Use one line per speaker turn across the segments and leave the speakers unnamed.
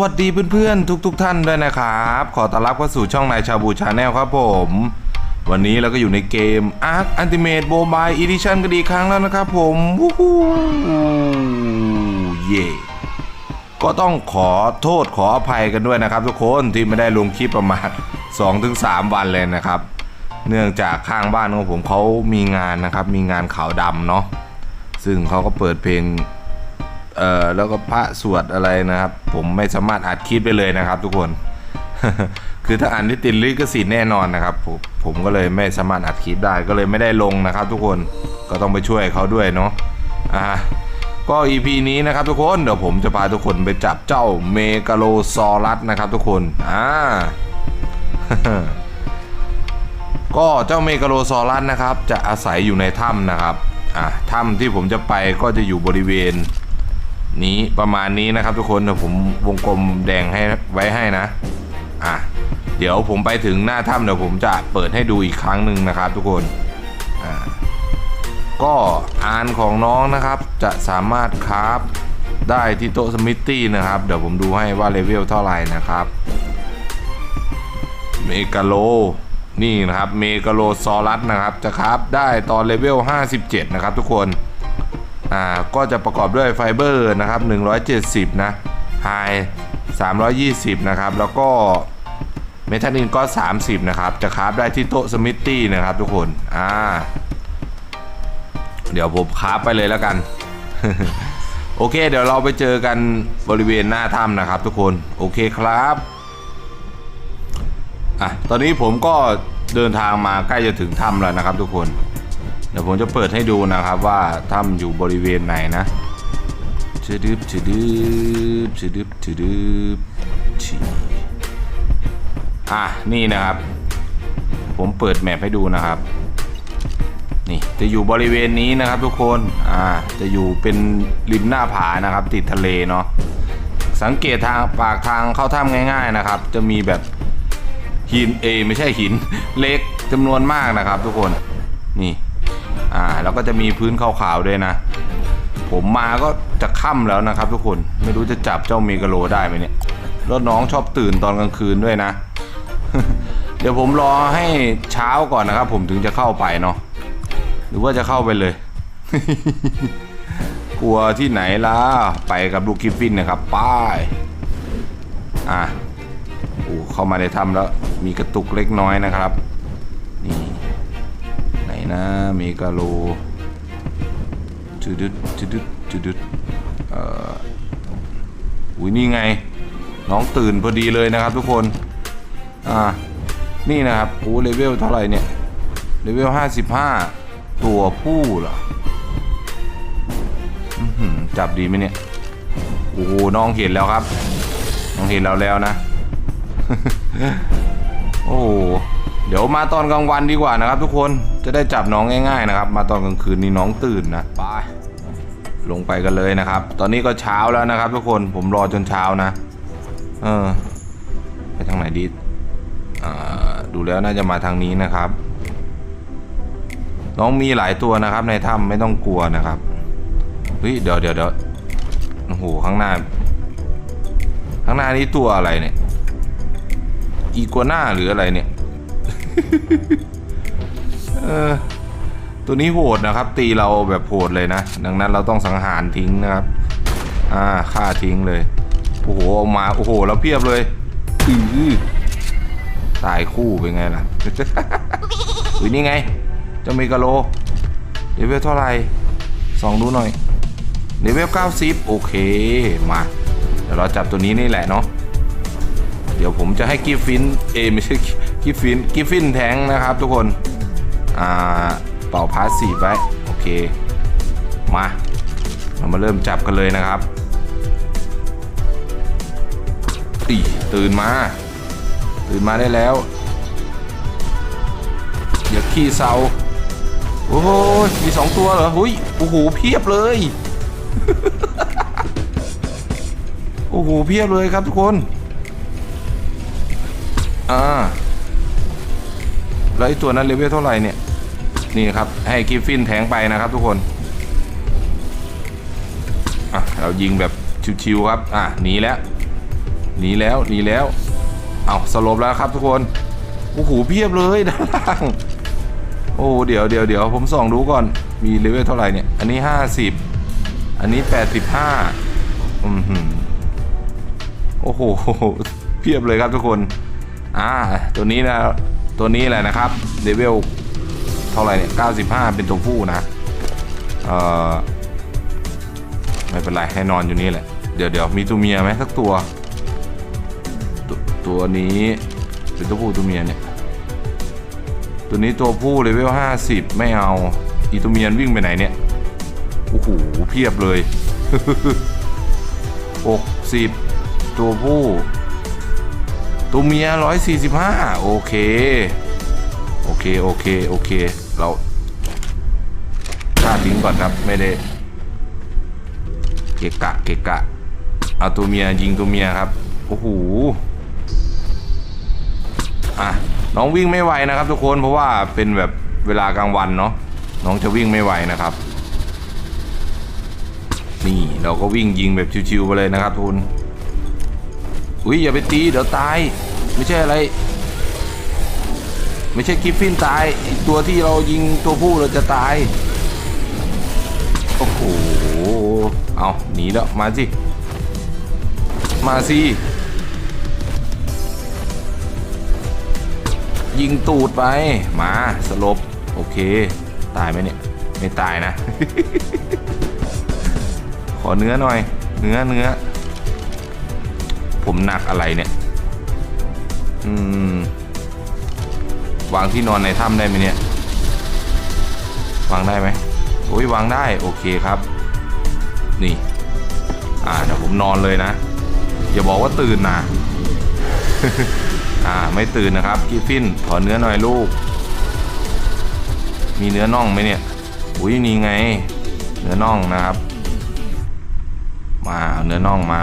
วัสดีเพื่อนๆ ทุกๆทท่านด้วยนะครับ ขอต้อนรับเข้าสู่ช่องนายชาบูชาแนลครับผม วันนี้เราก็อยู่ในเกม Ark Ultimate Mobile Edition กันอีกครั้งแล้วนะครับผมวู้ฮู้เย่ก็ต้องขอโทษขออภัยกันด้วยนะครับ ทุกคนที่ไม่ได้ลงคลิปประมาณ 2-3 วันเลยนะครับ เนื่องจากข้างบ้านของผมเขามีงานนะครับ มีงานขาวดำเนาะซึ่งเขาก็เปิดเพลง เอ่อแล้วก็พระสวดอะไรนะครับ ผมไม่สามารถอัดคลิปไปเลยนะครับ ทุกคน คือถ้าอ่านที่ติดลิขสิทธิ์แน่นอนนะครับผมผมก็เลยไม่สามารถอัดคลิปได้ก็เลยไม่ได้ลงนะครับ ทุกคนก็ต้องไปช่วยเขาด้วยเนาะอ่าก็ EP นี้นะครับทุกคนเดี๋ยวผมจะพาทุกคนไปจับเจ้าเมกาโลซอรัสนะครับ ทุกคนอ่าก็เจ้าเมกาโลซอรัสนะครับ จะอาศัยอยู่ในถ้ำนะครับอ่าถ้ำที่ผมจะไปก็จะอยู่บริเวณ นี้ประมาณนี้นะครับทุกคนเดี๋ยวผมวงกลมแดงให้ไว้ให้นะอะเดี๋ยวผมไปถึงหน้าถ้ำเดี๋ยวผมจะเปิดให้ดูอีกครั้งหนึ่งนะครับ ทุกคนอ่าก็อานของน้องนะครับจะสามารถคราฟได้ที่โต๊ะสมิธตี้นะครับ เดี๋ยวผมดูให้ว่าเลเวลเท่าไหร่นะครับเมกาโลนี่นะครับเมกาโลซอรัสนะครับ จะคราฟได้ตอนเลเวล 57 นะครับทุกคน อ่าก็จะประกอบด้วยไฟเบอร์นะครับ170 นะไฮ320 นะครับ แล้วก็เมทัลลินก็ 30 นะครับ จะคราฟได้ที่โต๊ะสมิธตี้นะครับทุกคนอ่าเดี๋ยวผมคราฟไปเลยแล้วกัน โอเค เดี๋ยวเราไปเจอกันบริเวณหน้าถ้ำนะครับทุกคน โอเคครับอะตอนนี้ผมก็เดินทางมาใกล้จะถึงถ้ำแล้วนะครับทุกคน เดี๋ยวผมจะเปิดให้ดูนะครับว่าถ้ำอยู่บริเวณไหนนะชะดึบชะดึบชะดึบชะดึบชีอะนี่นะครับ ผมเปิดแมปให้ดูนะครับ นี่จะอยู่บริเวณนี้นะครับทุกคน อ่า จะอยู่เป็นริมหน้าผานะครับ ติดทะเลเนาะ สังเกตทางปากทางเข้าถ้ำง่าย ๆนะครับ จะมีแบบหินเอไม่ใช่หิน เล็กจำนวนมากนะครับ ทุกคน นี่ แล้วก็จะมีพื้นขาวๆด้วยนะ ผมมาก็จะค่ำแล้วนะครับ ทุกคนไม่รู้จะจับเจ้าเมกาโลได้ไหมเนี่ยแล้วน้องชอบตื่นตอนกลางคืนด้วยนะ เดี๋ยวผมรอให้เช้าก่อนนะครับ ผมถึงจะเข้าไปเนาะหรือว่าจะเข้าไปเลย กลัวที่ไหนล่ะไปกับลูกกิฟฟินนะครับป้ายอะโอ้เข้ามาในถ้ำแล้วมีกระตุกเล็กน้อยนะครับ นะเมกาโลจุดุดจุดุดจุดุดเอ่ออุ้ยนี่ไง น้องตื่นพอดีเลยนะครับทุกคน อ่า นี่นะครับโอ้เลเวลเท่าไหร่เนี่ย เลเวล55ตัวผู้เหรออื้อหือจับดีไหมเนี่ย โอ้โห น้องเห็นแล้วครับ น้องเห็นเราแล้วนะ โอ้ เดี๋ยวมาตอนกลางวันดีกว่านะครับ ทุกคนจะได้จับน้องง่ายๆนะครับ มาตอนกลางคืนนี่น้องตื่นนะไปลงไปกันเลยนะครับ ตอนนี้ก็เช้าแล้วนะครับ ทุกคนผมรอจนเช้านะ เออ ไปทางไหนดีอ่าดูแล้วน่าจะมาทางนี้นะครับ น้องมีหลายตัวนะครับ ในถ้ำไม่ต้องกลัวนะครับเฮ้ยเดี๋ยวเดี๋ยวเดี๋ยวโอ้โหข้างหน้า ข้างหน้านี้ตัวอะไรเนี่ย อีกัวน่าหรืออะไรเนี่ย ตัวนี้โหดนะครับ ตีเราแบบโหดเลยนะ ดังนั้นเราต้องสังหารทิ้งนะครับ อ่าฆ่าทิ้งเลย โอ้โหเอามาโอ้โหแล้วเพียบเลยอือตายคู่เป็นไงล่ะอุ้ยนี่ไงเจ้าเมกาโลเลเวลเท่าไหร่สองดูหน่อยเลเวล90 โอเค มา เดี๋ยวเราจับตัวนี้นี่แหละเนาะ เดี๋ยวผมจะให้กิฟฟิน เอไม่ใช่ กิฟฟินกิฟฟินแทงนะครับทุกคนอ่าเป่าพาสซีฟไว้โอเคมาเรามาเริ่มจับกันเลยนะครับอีตื่นมา ตื่นมาได้แล้วอย่าขี้เศร้าโอ้โหมีสองตัวเหรอหุยโอ้โหเพียบเลยโอ้โหเพียบเลยครับทุกคน อ่า แล้วไอ้ตัวนั้นเลเวลเท่าไหร่เนี่ย นี่ครับ ให้กิฟฟินแทงไปนะครับทุกคนอะเรายิงแบบชิวๆครับ อะหนีแล้วหนีแล้วหนีแล้วเอาสลบแล้วครับทุกคนโอ้โหเพียบเลยด้านล่างโอ้เดี๋ยวเดี๋ยวเดี๋ยวผมส่องดูก่อนมีเลเวลเท่าไหร่เนี่ย อันนี้ 50 อันนี้ 85อืมหืมโอ้โหเพียบเลยครับทุกคน อ่า ตัวนี้นะ ตัวนี้แหละนะครับเลเวลเท่าไหร่เนี่ย 95 เป็นตัวผู้นะเอ่อไม่เป็นไร ให้นอนอยู่นี่แหละ เดี๋ยวเดี๋ยวมีตัวเมียไหมสักตัวตตัวนี้เป็นตัวผู้ตัวเมียเนี่ย ตัวนี้ตัวผู้เลเวล 50 ไม่เอา อีตัวเมียวิ่งไปไหนเนี่ย โอ้โห เพียบเลย 60 ตัวผู้ ตัวเมีย145 โอเค โอเค โอเค โอเค เราฆ่าทิ้งก่อนครับ ไม่ได้ เกะกะ เกะกะ เอาตัวเมียยิงตัวเมียครับ โอ้โห อะ น้องวิ่งไม่ไหวนะครับทุกคน เพราะว่าเป็นแบบเวลากลางวันเนาะ น้องจะวิ่งไม่ไหวนะครับ นี่เราก็วิ่งยิงแบบชิวๆไปเลยนะครับทุน อุ้ยอย่าไปตีเดี๋ยวตาย ไม่ใช่อะไร ไม่ใช่กิฟฟินตายตัวที่เรายิงตัวผู้เราจะตาย โอ้โห เอาหนีแล้ว มาสิ มาสิ ยิงตูดไป มาสลบ โอเค ตายไหมเนี่ย ไม่ตายนะ ขอเนื้อหน่อย เนื้อเนื้อ ผมหนักอะไรเนี่ย อืม วางที่นอนในถ้ำได้ไหมเนี่ย วางได้ไหมโอ้ยวางได้ โอเคครับ นี่ อ่าเดี๋ยวผมนอนเลยนะ อย่าบอกว่าตื่นนะ อ่า ไม่ตื่นนะครับกิฟฟินขอเนื้อหน่อยลูก มีเนื้อน่องไหมเนี่ย อุ้ยนี่ไง เนื้อน่องนะครับ มาเอาเนื้อน่องมา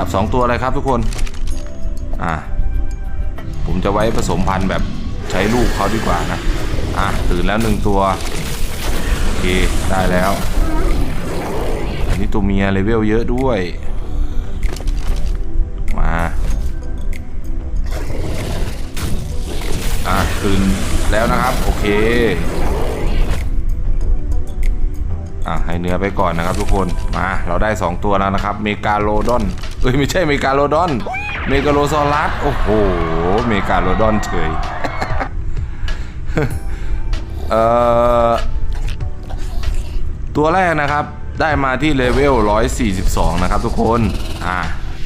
จับสองตัวเลยครับทุกคน อ่า ผมจะไว้ผสมพันธุ์แบบใช้ลูกเขาดีกว่านะ อะตื่นแล้วหนึ่งตัว โอเค ได้แล้ว อันนี้ตัวเมียเลเวลเยอะด้วย มา อะตื่นแล้วนะครับ โอเค อะให้เนื้อไปก่อนนะครับทุกคนมาเราได้ 2 ตัวแล้วนะครับเมกาโลดอนเอ้ยไม่ใช่เมกาโลดอนเมกาโลซอรัสโอ้โหเมกาโลดอนเฉยเอ่อตัวแรกนะครับได้มาที่เลเวล 142 นะครับทุกคน อ่า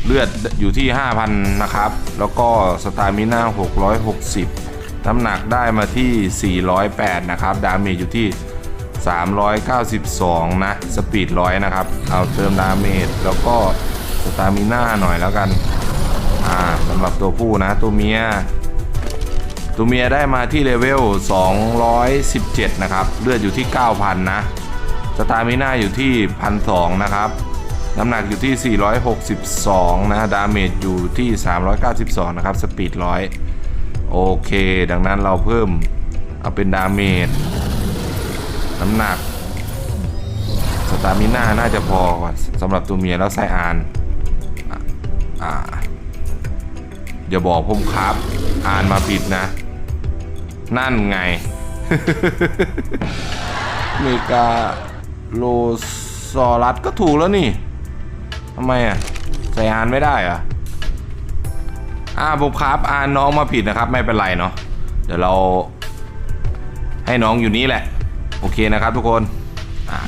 เลือดอยู่ที่ 5,000 นะครับ แล้วก็สตามิน่า 660 น้ำหนักได้มาที่ 408 นะครับ ดาเมจอยู่ที่ 392 นะ สปีดร้อยนะครับ เอาเติมดาเมจแล้วก็สตามิน่าหน่อยแล้วกัน อ่าสำหรับตัวผู้นะ ตัวเมีย ตัวเมียได้มาที่เลเวล 217 นะครับ เลือดอยู่ที่ 9,000 นะ สตามิน่าอยู่ที่ 1,200 นะครับ น้ำหนักอยู่ที่ 462 นะ ดาเมจอยู่ที่ 392 นะครับ สปีดร้อยโอเค ดังนั้นเราเพิ่มเอาเป็นดาเมจ น้ำหนัก สตามิน่าน่าจะพอกว่าสำหรับตัวเมียแล้วไซอานอ่อ่าอย่าบอกผมครับ อ่านมาผิดนะ นั่นไงเมกาโลซอรัสก็ถูกแล้วนี่ทำไมอะใส่อ่านไม่ได้อะอ่าผมครับอ่านน้องมาผิดนะครับ ไม่เป็นไรเนาะเดี๋ยวเราให้น้องอยู่นี่แหละ โอเคนะครับทุกคนอ่า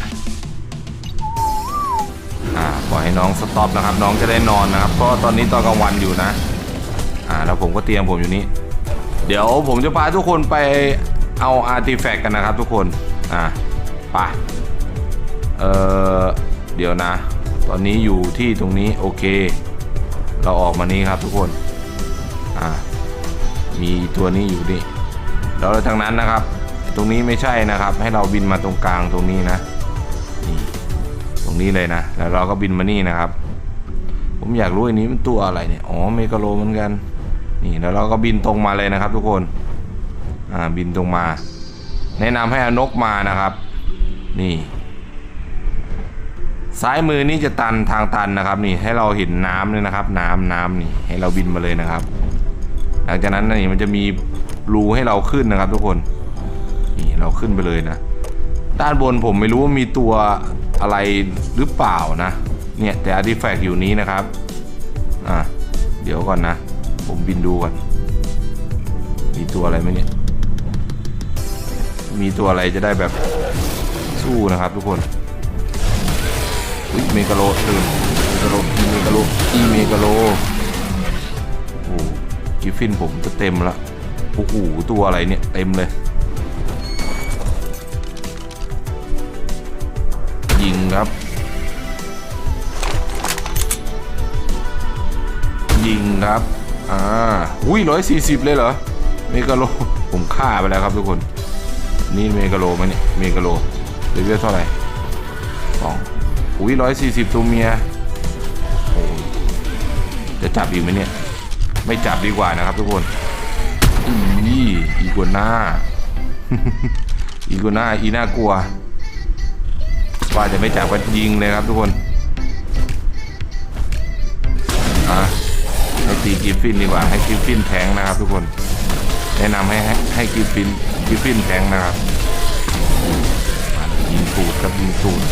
อ่าปล่อยให้น้องสต็อปนะครับ น้องจะได้นอนนะครับเพราะตอนนี้ตอนกลางวันอยู่นะอ่าแล้วผมก็เตรียมผมอยู่นี่เดี๋ยวผมจะพาทุกคนไปเอาอาร์ติแฟกต์กันนะครับทุกคนอ่าไปเออเดี๋ยวนะ ตอนนี้อยู่ที่ตรงนี้โอเค เราออกมานี้ครับทุกคนอ่ามีตัวนี้อยู่นี่แล้วทางนั้นนะครับ ตรงนี้ไม่ใช่นะครับ ให้เราบินมาตรงกลางตรงนี้นะนี่ตรงนี้เลยนะ แล้วเราก็บินมานี่นะครับ ผมอยากรู้อันนี้มันตัวอะไรเนี่ยอ๋อเมกาโลเหมือนกัน นี่แล้วเราก็บินตรงมาเลยนะครับ ทุกคนอ่าบินตรงมา แนะนำให้เอานกมานะครับ นี่ซ้ายมือนี่จะตันทางตันนะครับ นี่ให้เราเห็นน้ำเลยนะครับ น้ำน้ำนี่ให้เราบินมาเลยนะครับ หลังจากนั้นนี่มันจะมีรูให้เราขึ้นนะครับ ทุกคน นี่เราขึ้นไปเลยนะ ด้านบนผมไม่รู้ว่ามีตัวอะไรหรือเปล่านะ เนี่ยแต่อาร์ติแฟกต์อยู่นี้นะครับ อะ เดี๋ยวก่อนนะ ผมบินดูก่อน มีตัวอะไรไหมเนี่ย มีตัวอะไรจะได้แบบสู้นะครับทุกคนอุ๊ยเมกาโลตื่นเมกาโลอีเมกาโลอีเมกาโลโอ้กิฟฟินผมจะเต็มละโอ้โหตัวอะไรเนี่ยเต็มเลย งครับ ยิงครับ อ่า อุ้ยร้อยสี่สิบเลยเหรอ เมกาโล ผมฆ่าไปแล้วครับทุกคน นี่เมกาโลไหมเนี่ย เมกาโลเลเวลเท่าไหร่สองอุ้ยร้อยสี่สิบตัวเมียโอ้จะจับอีกไหมเนี่ย ไม่จับดีกว่านะครับทุกคนอีอีกัวน่าอีกัวน่าอีน่ากลัว ว่าจะไม่จับก็ยิงเลยครับทุกคนอะให้ตีกิฟฟินดีกว่าให้กิฟฟินแทงนะครับ ทุกคน แนะนำให้ให้ให้กิฟฟินกิฟฟินแทงนะครับยิงตูดครับยิงตูด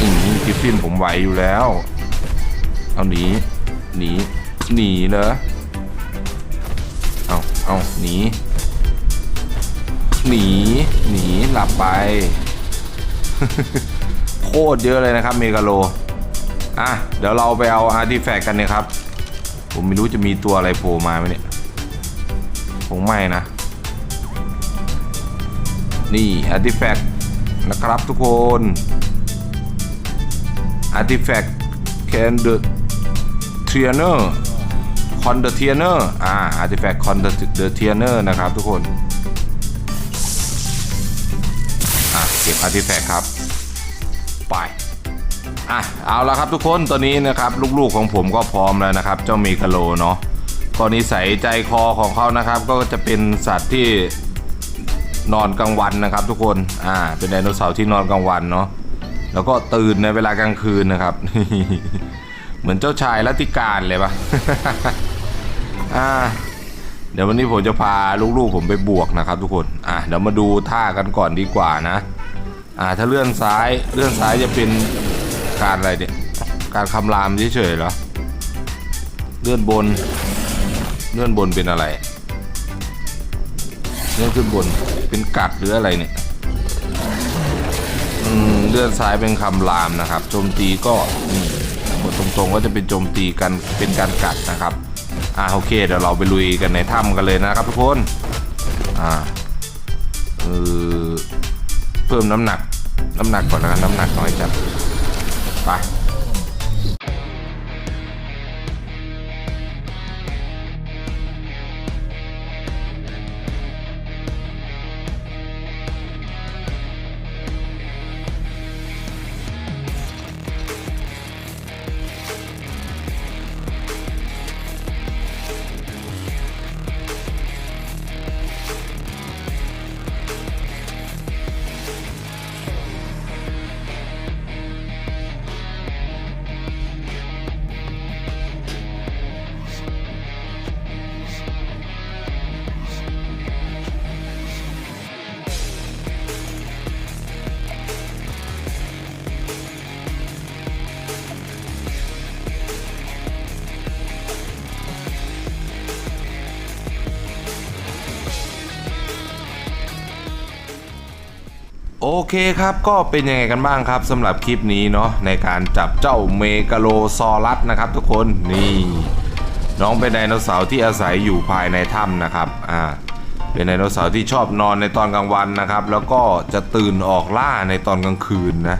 อืมกิฟฟินผมไหวอยู่แล้ว เอาหนีหนีหนีเหรอเอาเอาหนีหนีหนีหลับไป โคตรเยอะเลยนะครับเมกาโล อะ เดี๋ยวเราไปเอาอาร์ติแฟกต์กันเนี่ยครับ ผมไม่รู้จะมีตัวอะไรโผล่มาไหมเนี่ย คงไม่นะ นี่อาร์ติแฟกต์นะครับทุกคนอาร์ติแฟกต์ can the trainer con the trainer อ่า artifact con the the trainer นะครับทุกคน เก็บอาร์ติแฟกต์ครับ ไปอะเอาละครับทุกคนตอนนี้นะครับลูกๆของผมก็พร้อมแล้วนะครับ เจ้าเมกาโลเนาะก็นิสัยใจคอของเขานะครับ ก็จะเป็นสัตว์ที่นอนกลางวันนะครับ ทุกคนอ่าเป็นไดโนเสาร์ที่นอนกลางวันเนาะแล้วก็ตื่นในเวลากลางคืนนะครับ เหมือนเจ้าชายรัตติการเลยปะอ่าเดี๋ยววันนี้ผมจะพาลูกๆผมไปบวกนะครับ ทุกคน อะเดี๋ยวมาดูท่ากันก่อนดีกว่านะ อ่าถ้าเลื่อนซ้ายเลื่อนซ้ายจะเป็นการอะไรเนี่ยการคำรามเฉยๆเหรอเลื่อนบน เลื่อนบนเป็นอะไร เลื่อนขึ้นบนเป็นกัดหรืออะไรเนี่ยอืมเลื่อนซ้ายเป็นคำรามนะครับโจมตีก็นี่บทตรงๆก็จะเป็นโจมตีกันเป็นการกัดนะครับอ่าโอเคเดี๋ยวเราไปลุยกันในถ้ำกันเลยนะครับทุกคนอ่าเออ พิ่มน้ำหนัก น้ำหนักก่อนนะน้ำหนักน้อยจัดไป โอเคครับก็เป็นยังไงกันบ้างครับสำหรับคลิปนี้เนาะในการจับเจ้าเมกาโลซอรัสนะครับ ทุกคนนี่น้องเป็นไดโนเสาร์ที่อาศัยอยู่ภายในถ้ำนะครับอ่าเป็นไดโนเสาร์ที่ชอบนอนในตอนกลางวันนะครับ แล้วก็จะตื่นออกล่าในตอนกลางคืนนะ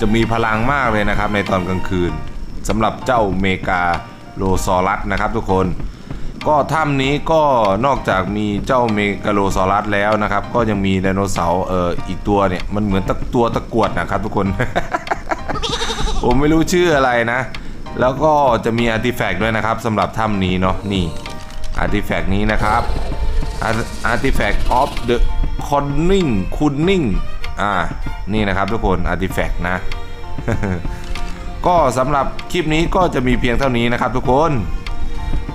จะมีพลังมากเลยนะครับในตอนกลางคืนสำหรับเจ้าเมกาโลซอรัสนะครับ ทุกคน ก็ถ้ำนี้ก็นอกจากมีเจ้าเมกาโลซอรัสแล้วนะครับ ก็ยังมีไดโนเสาร์เอ่ออีกตัวเนี่ย มันเหมือนตะตัวตะกรวดนะครับทุกคน ผมไม่รู้ชื่ออะไรนะ แล้วก็จะมีอาร์ติแฟกต์ด้วยนะครับสำหรับถ้ำนี้เนาะนี่อาร์ติแฟกต์นี้นะครับอาร์ติแฟกต์ออฟเดอะคอนนิงคุนนิงอ่านี่นะครับทุกคนอาร์ติแฟกต์นะ ก็สำหรับคลิปนี้ก็จะมีเพียงเท่านี้นะครับทุกคน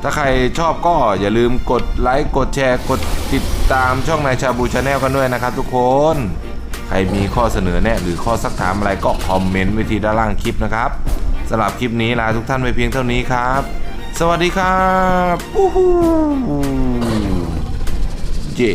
ถ้าใครชอบก็อย่าลืมกดไลค์กดแชร์กดติดตามช่องนายชาบูชาแนลกันด้วยนะครับทุกคน ใครมีข้อเสนอแนะหรือข้อสักถามอะไรก็คอมเมนต์ไว้ที่ด้านล่างคลิปนะครับสำหรับคลิปนี้ลาทุกท่านไปเพียงเท่านี้ครับ สวัสดีครับ เย่